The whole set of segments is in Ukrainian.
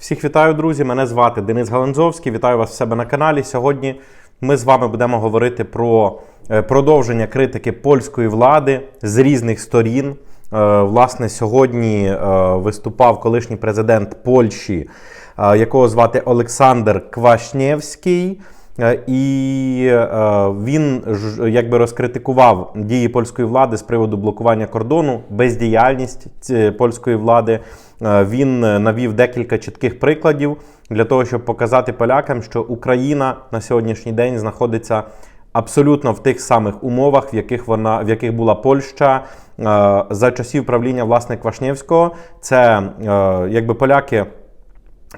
Всіх вітаю, друзі! Мене звати Денис Галанзовський. Вітаю вас в себе на каналі. Сьогодні ми з вами будемо говорити про е, продовження критики польської влади з різних сторін. Е, Власне, сьогодні е, виступав колишній президент Польщі, якого звати Олександр Квашнєвський. Е, І е, він якби розкритикував дії польської влади з приводу блокування кордону, бездіяльність польської влади. Е, Він навів декілька чітких прикладів для того, щоб показати полякам, що Україна на сьогоднішній день знаходиться абсолютно в тих самих умовах, в яких вона в яких була Польща за часів правління власне Квашнєвського. Це якби поляки.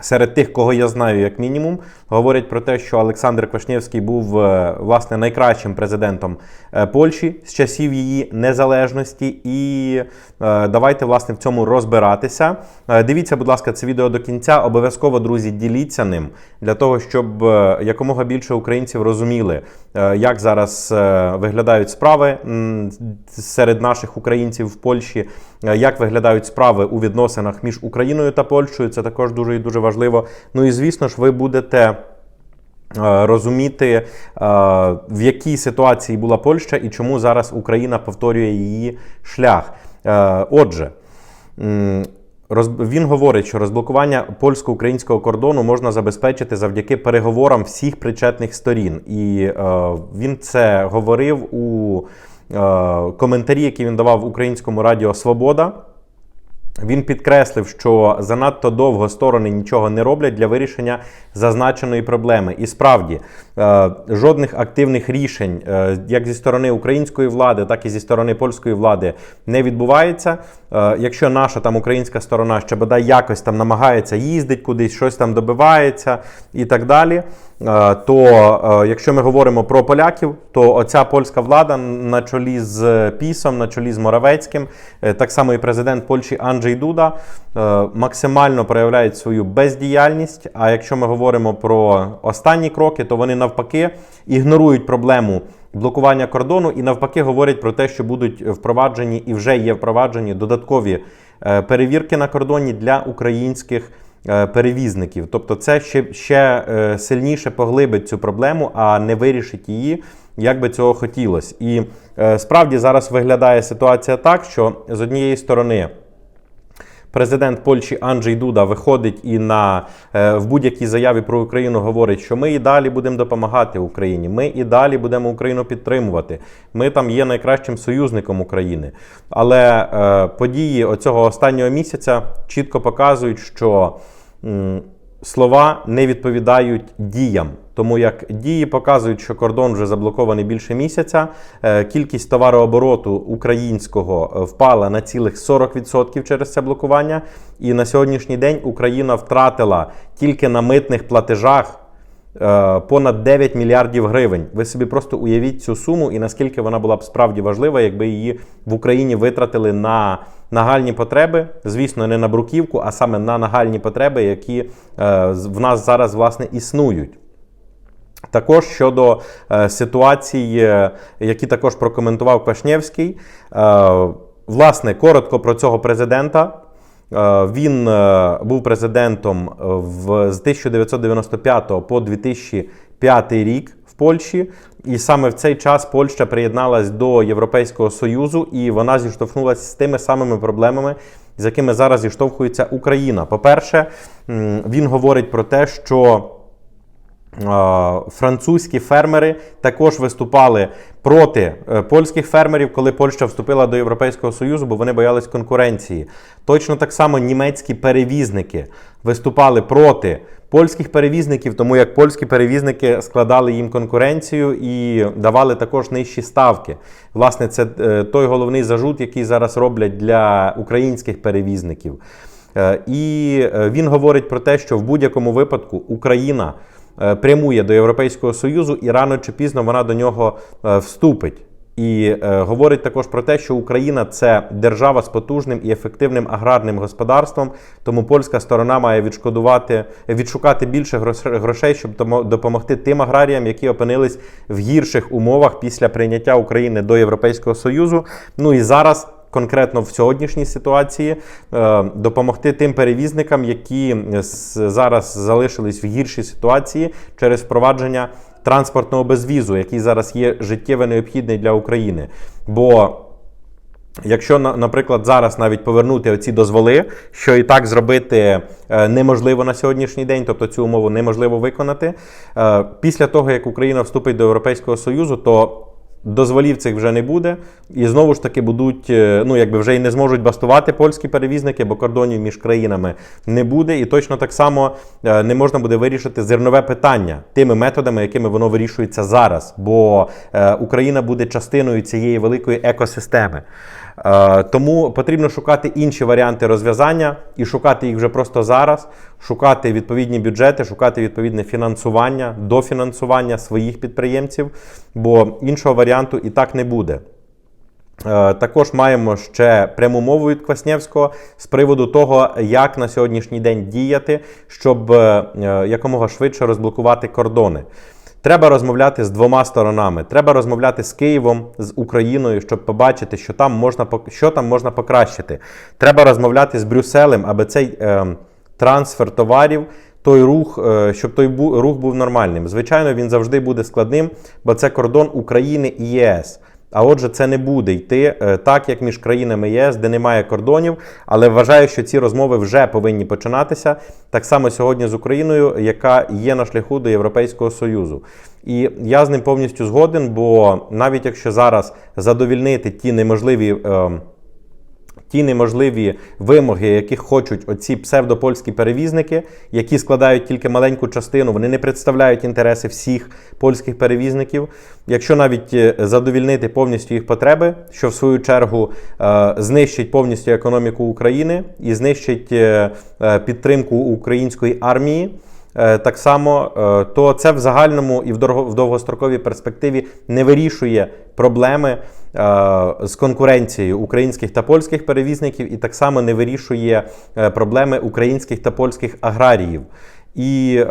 Серед тих, кого я знаю, як мінімум, говорять про те, що Олександр Квашнєвський був е, власне найкращим президентом е, Польщі з часів її незалежності. І е, давайте власне в цьому розбиратися. Дивіться, будь ласка, це відео до кінця. Обов'язково, друзі, діліться ним для того, щоб якомога більше українців розуміли, як зараз е, виглядають справи серед наших українців в Польщі, е, як виглядають справи у відносинах між Україною та Польщею. Це також дуже і дуже важливо. Ну і звісно ж, ви будете. е, Розуміти, е, в якій ситуації була Польща і чому зараз Україна повторює її шлях. Е, Отже, він говорить, що розблокування польсько-українського кордону можна забезпечити завдяки переговорам всіх причетних сторін. І е, він це говорив у е, коментарі, який він давав українському радіо Свобода. Він підкреслив, що занадто довго сторони нічого не роблять для вирішення зазначеної проблеми. І справді е, жодних активних рішень, е, як зі сторони української влади, так і зі сторони польської влади, не відбувається. Е, якщо наша там українська сторона ще бодай якось там намагається їздити кудись, щось там добивається і так далі. Е, То е, якщо ми говоримо про поляків, то оця польська влада на чолі з Пісом, на чолі з Моравецьким, е, так само і президент Польщі Анджей Дуда максимально проявляють свою бездіяльність. А якщо ми говоримо про останні кроки, то вони навпаки ігнорують проблему блокування кордону і навпаки говорять про те, що будуть впроваджені і вже є впроваджені додаткові перевірки на кордоні для українських перевізників. Тобто, це ще, ще е, сильніше поглибить цю проблему, а не вирішить її, як би цього хотілося. І е, справді зараз виглядає ситуація так, що з однієї сторони. Президент Польщі Анджей Дуда виходить і на е, в будь-якій заяві про Україну говорить, що ми і далі будемо допомагати Україні. Ми і далі будемо Україну підтримувати. Ми там є найкращим союзником України. Але е, події оцього останнього місяця чітко показують, що м, слова не відповідають діям. Тому як дії показують, що кордон вже заблокований більше місяця, е, кількість товарообороту українського е, впала на цілих 40% через це блокування. І на сьогоднішній день Україна втратила тільки на митних платежах е, понад 9 мільярдів гривень. Ви собі просто уявіть цю суму і наскільки вона була б справді важлива, якби її в Україні витратили на нагальні потреби, звісно, не на бруківку, а саме на нагальні потреби, які в нас зараз власне існують. Також щодо е, ситуацій, е, які також прокоментував Квашнєвський, е, власне, коротко про цього президента. Е, Він е, був президентом з 1995 по 2005 рік в Польщі, і саме в цей час Польща приєдналась до Європейського Союзу, і вона зіштовхнулася з тими самими проблемами, з якими зараз зіштовхується Україна. По-перше, він говорить про те, що Французькі фермери також виступали проти е, польських фермерів, коли Польща вступила до Європейського Союзу, бо вони боялись конкуренції. Точно так само німецькі перевізники виступали проти польських перевізників, тому як польські перевізники складали їм конкуренцію і давали також нижчі ставки. Власне, це е, той головний зажут, який зараз роблять для українських перевізників. Е, І він говорить про те, що в будь-якому випадку Україна прямує до Європейського Союзу і рано чи пізно вона до нього е, вступить. І е, говорить також про те, що Україна це держава з потужним і ефективним аграрним господарством, тому польська сторона має відшкодувати, відшукати більше грош- грошей, щоб допомогти тим аграріям, які опинились в гірших умовах після прийняття України до Європейського Союзу. Ну і зараз конкретно в сьогоднішній ситуації е, допомогти тим перевізникам, які зараз залишились в гіршій ситуації через впровадження транспортного безвізу, який зараз є життєво необхідний для України. Бо Якщо, наприклад, зараз навіть повернути оці дозволи, що і так зробити е, неможливо на сьогоднішній день, тобто цю умову неможливо виконати, е, після того як Україна вступить до Європейського Союзу, то дозволів цих вже не буде, і знову ж таки будуть, е, ну якби вже і не зможуть бастувати польські перевізники, бо кордонів між країнами не буде. І точно так само е, не можна буде вирішити зернове питання тими методами, якими воно вирішується зараз. Бо е, Україна буде частиною цієї великої екосистеми. Е, Тому потрібно шукати інші варіанти розв'язання і шукати їх вже просто зараз, шукати відповідні бюджети, шукати відповідне фінансування, дофінансування своїх підприємців, бо іншого варіанту і так не буде. Е, Також маємо ще пряму мову від Кваснєвського з приводу того, як на сьогоднішній день діяти, щоб е, якомога швидше розблокувати кордони. Треба розмовляти з двома сторонами. Треба розмовляти з Києвом, з Україною, щоб побачити, що там можна що там можна покращити. Треба розмовляти з Брюсселем, аби цей е, трансфер товарів. Той рух, е, щоб той рух був нормальним. Звичайно, він завжди буде складним, бо це кордон України і ЄС. А отже, це не буде йти е, так, як між країнами ЄС, де немає кордонів. Але вважаю, що ці розмови вже повинні починатися так само сьогодні з Україною, яка є на шляху до Європейського Союзу. І я з ним повністю згоден, бо навіть якщо зараз задовільнити ті неможливі. Ті неможливі вимоги, яких хочуть оці псевдопольські перевізники, які складають тільки маленьку частину, вони не представляють інтереси всіх польських перевізників. Якщо навіть е, задовільнити повністю їх потреби, що в свою чергу е, знищить повністю економіку України і знищить е, підтримку української армії. Е, Так само, е, то це в загальному і в довгостроковій перспективі не вирішує проблеми е, з конкуренцією українських та польських перевізників, і так само не вирішує проблеми українських та польських аграріїв. І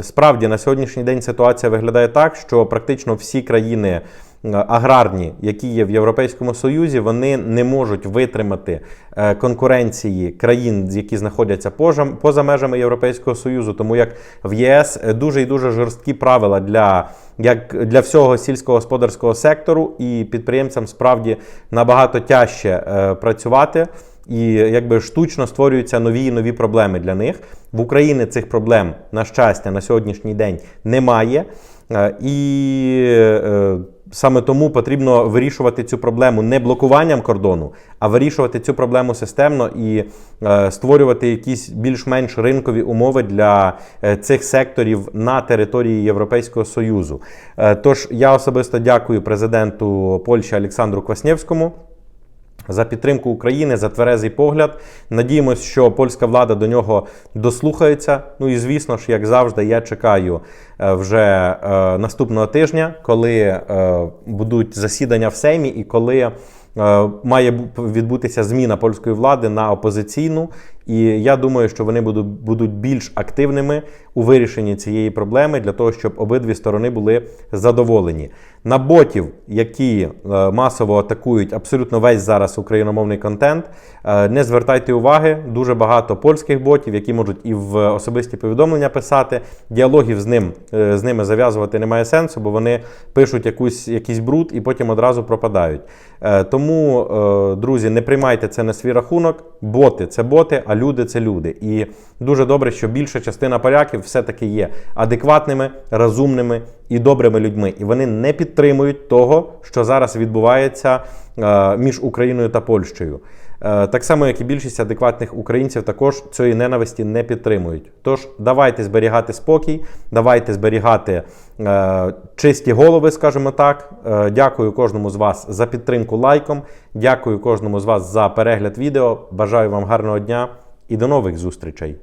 справді на сьогоднішній день ситуація виглядає так, що практично всі країни аграрні, які є в Європейському Союзі, вони не можуть витримати е, конкуренції країн, які знаходяться поза, поза межами Європейського Союзу, тому як в ЄС е, дуже і дуже жорсткі правила для, як для всього сільськогосподарського сектору, і підприємцям справді набагато тяжче е, працювати. І якби штучно створюються нові і нові проблеми для них. В Україні цих проблем, на щастя, на сьогоднішній день немає. Е, І е, саме тому потрібно вирішувати цю проблему не блокуванням кордону, а вирішувати цю проблему системно і е, створювати якісь більш-менш ринкові умови для е, цих секторів на території Європейського Союзу. Е, Тож я особисто дякую президенту Польщі Олександру Кваснєвському за підтримку України, за тверезий погляд. Надіємось, що польська влада до нього дослухається. Ну і звісно ж, як завжди, я чекаю е, вже е, наступного тижня, коли е, будуть засідання в Сеймі і коли. Е, Має відбутися зміна польської влади на опозиційну, і я думаю, що вони будуть, більш активними у вирішенні цієї проблеми для того, щоб обидві сторони були задоволені. На ботів, які е, масово атакують абсолютно весь зараз україномовний контент, е, не звертайте уваги. Дуже багато польських ботів, які можуть і в особисті повідомлення писати. Діалогів з ним з ними зав'язувати немає сенсу, бо вони пишуть якусь, якийсь бруд і потім одразу пропадають. Е, Тому, е, друзі, не приймайте це на свій рахунок. Боти це боти, а люди це люди. І дуже добре, що більша частина поляків все-таки є адекватними, розумними і добрими людьми. І вони не підтримують того, що зараз відбувається е, між Україною та Польщею. Е, Так само, як і більшість адекватних українців, також цієї ненависті не підтримують. Тож давайте зберігати спокій, давайте зберігати е, чисті голови, скажімо так. Е, Дякую кожному з вас за підтримку лайком. Дякую кожному з вас за перегляд відео. Бажаю вам гарного дня і до нових зустрічей.